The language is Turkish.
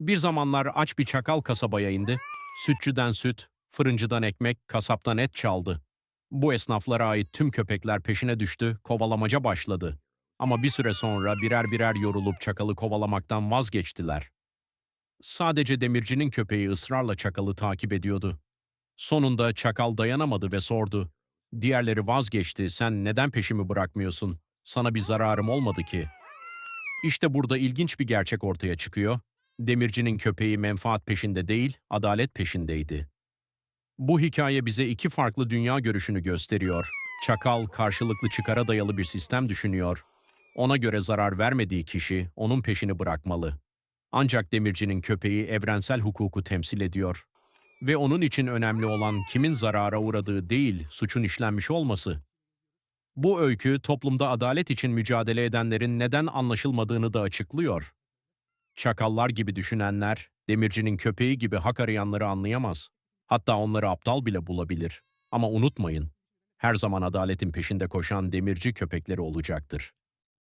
Bir zamanlar aç bir çakal kasabaya indi. Sütçüden süt, fırıncıdan ekmek, kasaptan et çaldı. Bu esnaflara ait tüm köpekler peşine düştü, kovalamaca başladı. Ama bir süre sonra birer birer yorulup çakalı kovalamaktan vazgeçtiler. Sadece demircinin köpeği ısrarla çakalı takip ediyordu. Sonunda çakal dayanamadı ve sordu. Diğerleri vazgeçti, sen neden peşimi bırakmıyorsun? Sana bir zararım olmadı ki. İşte burada ilginç bir gerçek ortaya çıkıyor. Demircinin köpeği menfaat peşinde değil, adalet peşindeydi. Bu hikaye bize iki farklı dünya görüşünü gösteriyor. Çakal karşılıklı çıkara dayalı bir sistem düşünüyor. Ona göre zarar vermediği kişi onun peşini bırakmalı. Ancak demircinin köpeği evrensel hukuku temsil ediyor. Ve onun için önemli olan kimin zarara uğradığı değil, suçun işlenmiş olması. Bu öykü toplumda adalet için mücadele edenlerin neden anlaşılmadığını da açıklıyor. Çakallar gibi düşünenler, demircinin köpeği gibi hak arayanları anlayamaz. Hatta onları aptal bile bulabilir. Ama unutmayın, her zaman adaletin peşinde koşan demirci köpekleri olacaktır.